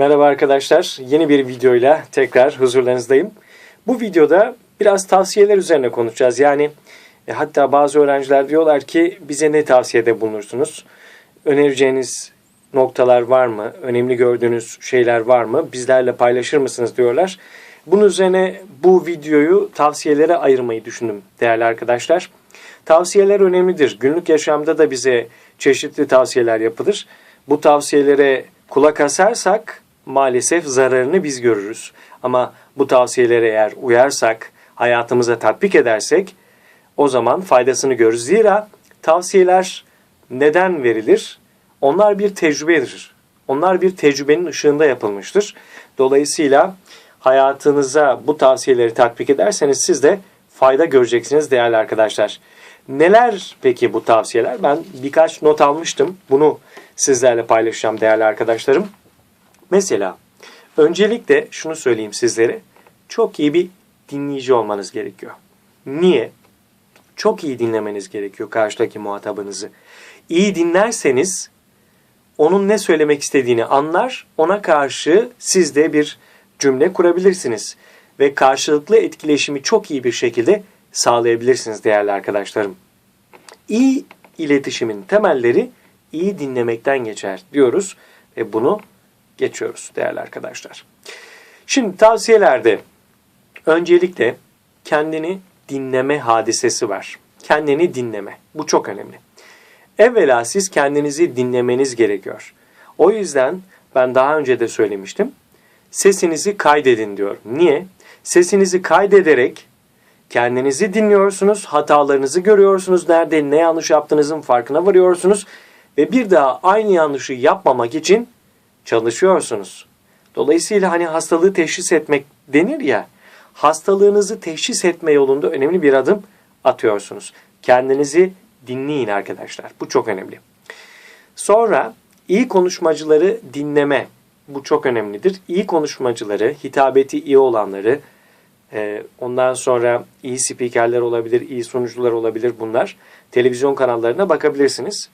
Merhaba arkadaşlar. Yeni bir videoyla tekrar huzurlarınızdayım. Bu videoda biraz tavsiyeler üzerine konuşacağız. Yani e, hatta bazı öğrenciler diyorlar ki bize ne tavsiyede bulunursunuz? Önereceğiniz noktalar var mı? Önemli gördüğünüz şeyler var mı? Bizlerle paylaşır mısınız diyorlar. Bunun üzerine bu videoyu tavsiyelere ayırmayı düşündüm değerli arkadaşlar. Tavsiyeler önemlidir. Günlük yaşamda da bize çeşitli tavsiyeler yapılır. Bu tavsiyelere kulak asarsak maalesef zararını biz görürüz. Ama bu tavsiyelere eğer uyarsak, hayatımıza tatbik edersek o zaman faydasını görürüz. Zira tavsiyeler neden verilir? Onlar bir tecrübedir. Onlar bir tecrübenin ışığında yapılmıştır. Dolayısıyla hayatınıza bu tavsiyeleri tatbik ederseniz siz de fayda göreceksiniz değerli arkadaşlar. Neler peki bu tavsiyeler? Ben birkaç not almıştım. Bunu sizlerle paylaşacağım değerli arkadaşlarım. Mesela öncelikle şunu söyleyeyim sizlere. Çok iyi bir dinleyici olmanız gerekiyor. Niye? Çok iyi dinlemeniz gerekiyor karşıdaki muhatabınızı. İyi dinlerseniz onun ne söylemek istediğini anlar, ona karşı siz de bir cümle kurabilirsiniz ve karşılıklı etkileşimi çok iyi bir şekilde sağlayabilirsiniz değerli arkadaşlarım. İyi iletişimin temelleri iyi dinlemekten geçer diyoruz ve bunu geçiyoruz değerli arkadaşlar. Şimdi tavsiyelerde öncelikle kendini dinleme hadisesi var. Kendini dinleme. Bu çok önemli. Evvela siz kendinizi dinlemeniz gerekiyor. O yüzden ben daha önce de söylemiştim. Sesinizi kaydedin diyorum. Niye? Sesinizi kaydederek kendinizi dinliyorsunuz, hatalarınızı görüyorsunuz, nerede ne yanlış yaptığınızın farkına varıyorsunuz ve bir daha aynı yanlışı yapmamak için çalışıyorsunuz. Dolayısıyla hani hastalığı teşhis etmek denir ya, hastalığınızı teşhis etme yolunda önemli bir adım atıyorsunuz. Kendinizi dinleyin arkadaşlar. Bu çok önemli. Sonra iyi konuşmacıları dinleme. Bu çok önemlidir. İyi konuşmacıları, hitabeti iyi olanları, e, ondan sonra iyi spikerler olabilir, iyi sunucular olabilir bunlar. Televizyon kanallarına bakabilirsiniz.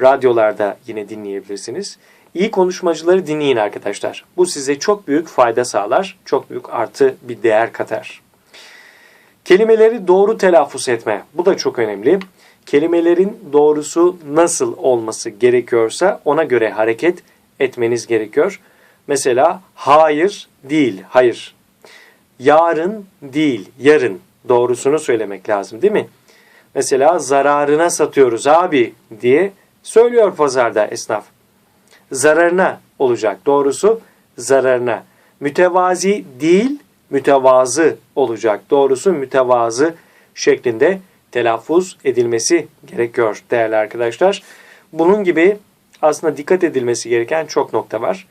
Radyolarda yine dinleyebilirsiniz. İyi konuşmacıları dinleyin arkadaşlar. Bu size çok büyük fayda sağlar, çok büyük artı bir değer katar. Kelimeleri doğru telaffuz etme. Bu da çok önemli. Kelimelerin doğrusu nasıl olması gerekiyorsa ona göre hareket etmeniz gerekiyor. Mesela hayır değil, hayır. Yarın değil, yarın. Doğrusunu söylemek lazım değil mi? Mesela zararına satıyoruz abi diye söylüyor pazarda esnaf. Zararına olacak. Doğrusu zararına. Mütevazi değil, mütevazı olacak. Doğrusu mütevazı şeklinde telaffuz edilmesi gerekiyor değerli arkadaşlar. Bunun gibi aslında dikkat edilmesi gereken çok nokta var.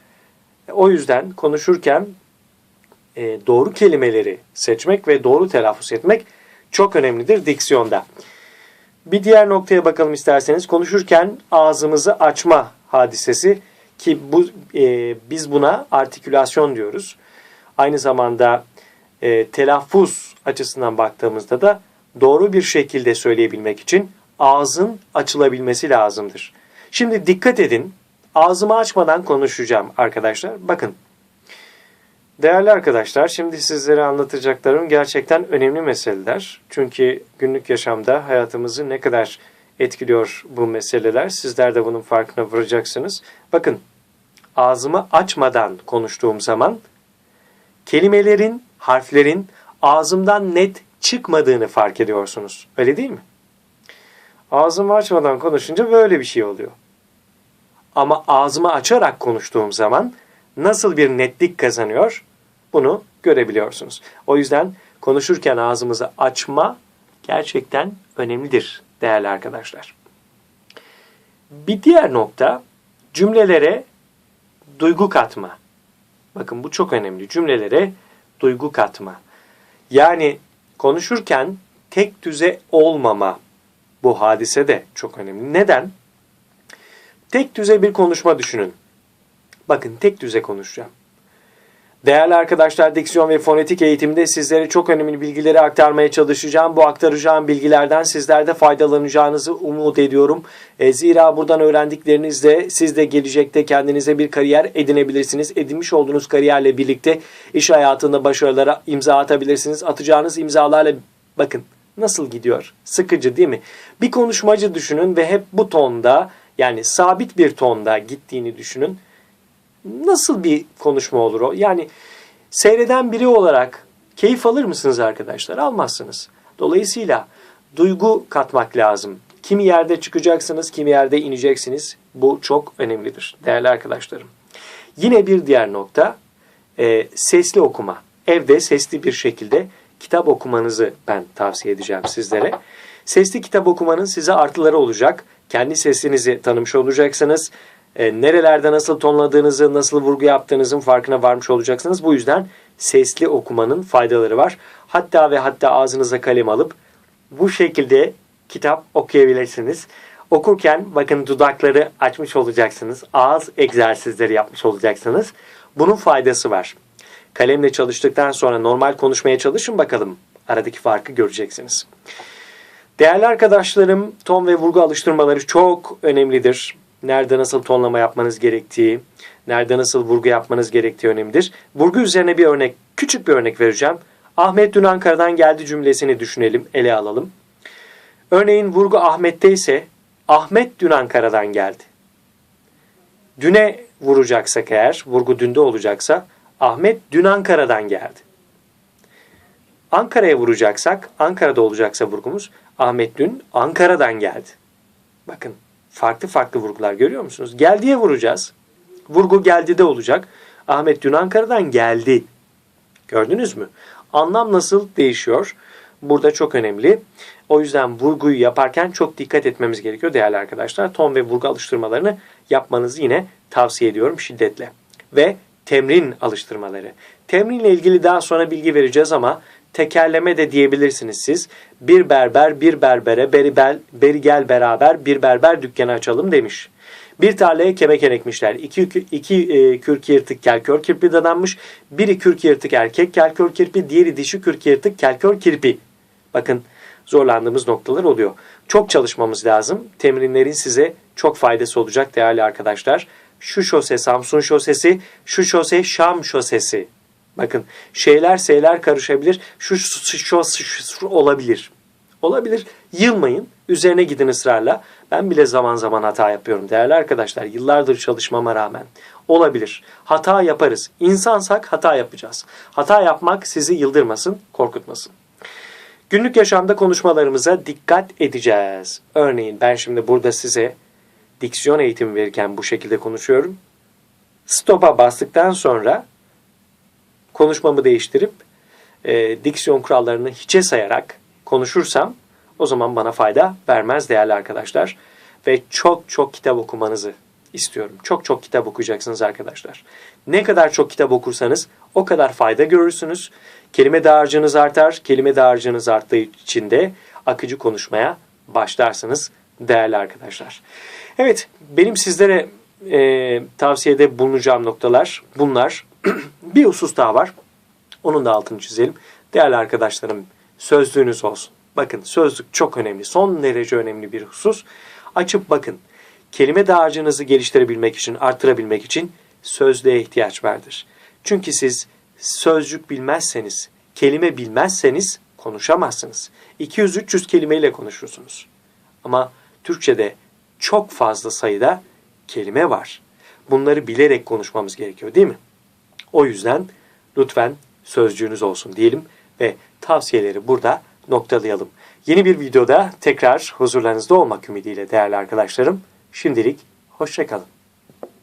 O yüzden konuşurken e, doğru kelimeleri seçmek ve doğru telaffuz etmek çok önemlidir diksiyonda. Bir diğer noktaya bakalım isterseniz. Konuşurken ağzımızı açma hadisesi ki bu e, biz buna artikülasyon diyoruz. Aynı zamanda e, telaffuz açısından baktığımızda da doğru bir şekilde söyleyebilmek için ağzın açılabilmesi lazımdır. Şimdi dikkat edin. Ağzımı açmadan konuşacağım arkadaşlar. Bakın. Değerli arkadaşlar, şimdi sizlere anlatacaklarım gerçekten önemli meseleler. Çünkü günlük yaşamda hayatımızı ne kadar etkiliyor bu meseleler. Sizler de bunun farkına varacaksınız. Bakın, ağzımı açmadan konuştuğum zaman kelimelerin, harflerin ağzımdan net çıkmadığını fark ediyorsunuz. Öyle değil mi? Ağzımı açmadan konuşunca böyle bir şey oluyor. Ama ağzımı açarak konuştuğum zaman nasıl bir netlik kazanıyor bunu görebiliyorsunuz. O yüzden konuşurken ağzımızı açma gerçekten önemlidir değerli arkadaşlar. Bir diğer nokta cümlelere duygu katma. Bakın bu çok önemli. Cümlelere duygu katma. Yani konuşurken tek düze olmama bu hadise de çok önemli. Neden? Tek düze bir konuşma düşünün. Bakın tek düze konuşacağım. Değerli arkadaşlar diksiyon ve fonetik eğitimde sizlere çok önemli bilgileri aktarmaya çalışacağım. Bu aktaracağım bilgilerden sizler de faydalanacağınızı umut ediyorum. E, zira buradan öğrendiklerinizle siz de gelecekte kendinize bir kariyer edinebilirsiniz. Edinmiş olduğunuz kariyerle birlikte iş hayatında başarılara imza atabilirsiniz. Atacağınız imzalarla bakın nasıl gidiyor? Sıkıcı değil mi? Bir konuşmacı düşünün ve hep bu tonda yani sabit bir tonda gittiğini düşünün nasıl bir konuşma olur o? Yani seyreden biri olarak keyif alır mısınız arkadaşlar? Almazsınız. Dolayısıyla duygu katmak lazım. Kimi yerde çıkacaksınız, kimi yerde ineceksiniz. Bu çok önemlidir değerli arkadaşlarım. Yine bir diğer nokta e, sesli okuma. Evde sesli bir şekilde kitap okumanızı ben tavsiye edeceğim sizlere. Sesli kitap okumanın size artıları olacak. Kendi sesinizi tanımış olacaksınız e, nerelerde nasıl tonladığınızı, nasıl vurgu yaptığınızın farkına varmış olacaksınız. Bu yüzden sesli okumanın faydaları var. Hatta ve hatta ağzınıza kalem alıp bu şekilde kitap okuyabilirsiniz. Okurken bakın dudakları açmış olacaksınız. Ağız egzersizleri yapmış olacaksınız. Bunun faydası var. Kalemle çalıştıktan sonra normal konuşmaya çalışın bakalım. Aradaki farkı göreceksiniz. Değerli arkadaşlarım, ton ve vurgu alıştırmaları çok önemlidir nerede nasıl tonlama yapmanız gerektiği, nerede nasıl vurgu yapmanız gerektiği önemlidir. Vurgu üzerine bir örnek, küçük bir örnek vereceğim. Ahmet dün Ankara'dan geldi cümlesini düşünelim, ele alalım. Örneğin vurgu Ahmet'te ise Ahmet dün Ankara'dan geldi. Düne vuracaksak eğer, vurgu dünde olacaksa Ahmet dün Ankara'dan geldi. Ankara'ya vuracaksak, Ankara'da olacaksa vurgumuz Ahmet dün Ankara'dan geldi. Bakın farklı farklı vurgular görüyor musunuz? Geldiye vuracağız. Vurgu geldi de olacak. Ahmet dün Ankara'dan geldi. Gördünüz mü? Anlam nasıl değişiyor? Burada çok önemli. O yüzden vurguyu yaparken çok dikkat etmemiz gerekiyor değerli arkadaşlar. Ton ve vurgu alıştırmalarını yapmanızı yine tavsiye ediyorum şiddetle. Ve temrin alıştırmaları. Temrinle ilgili daha sonra bilgi vereceğiz ama tekerleme de diyebilirsiniz siz. Bir berber bir berbere beri, bel, beri gel beraber bir berber dükkanı açalım demiş. Bir tarlaya kemeken ekmişler. İki, iki e, kürk yırtık kelkör kirpi dadanmış. Biri kürk yırtık erkek kelkör kirpi, diğeri dişi kürk yırtık kelkör kirpi. Bakın zorlandığımız noktalar oluyor. Çok çalışmamız lazım. Temrinlerin size çok faydası olacak değerli arkadaşlar. Şu şose Samsun şosesi, şu şose Şam şosesi. Bakın şeyler şeyler karışabilir. Şu, şu, şu, şu olabilir. Olabilir. Yılmayın. Üzerine gidin ısrarla. Ben bile zaman zaman hata yapıyorum değerli arkadaşlar. Yıllardır çalışmama rağmen. Olabilir. Hata yaparız. İnsansak hata yapacağız. Hata yapmak sizi yıldırmasın, korkutmasın. Günlük yaşamda konuşmalarımıza dikkat edeceğiz. Örneğin ben şimdi burada size diksiyon eğitimi verirken bu şekilde konuşuyorum. Stop'a bastıktan sonra konuşmamı değiştirip e, diksiyon kurallarını hiçe sayarak konuşursam o zaman bana fayda vermez değerli arkadaşlar. Ve çok çok kitap okumanızı istiyorum. Çok çok kitap okuyacaksınız arkadaşlar. Ne kadar çok kitap okursanız o kadar fayda görürsünüz. Kelime dağarcığınız artar. Kelime dağarcığınız arttığı için de akıcı konuşmaya başlarsınız değerli arkadaşlar. Evet benim sizlere e, tavsiyede bulunacağım noktalar bunlar. bir husus daha var. Onun da altını çizelim. Değerli arkadaşlarım sözlüğünüz olsun. Bakın sözlük çok önemli. Son derece önemli bir husus. Açıp bakın. Kelime dağarcığınızı geliştirebilmek için, arttırabilmek için sözlüğe ihtiyaç vardır. Çünkü siz sözcük bilmezseniz, kelime bilmezseniz konuşamazsınız. 200-300 kelimeyle konuşursunuz. Ama Türkçe'de çok fazla sayıda kelime var. Bunları bilerek konuşmamız gerekiyor değil mi? O yüzden lütfen sözcüğünüz olsun diyelim ve tavsiyeleri burada noktalayalım. Yeni bir videoda tekrar huzurlarınızda olmak ümidiyle değerli arkadaşlarım. Şimdilik hoşçakalın.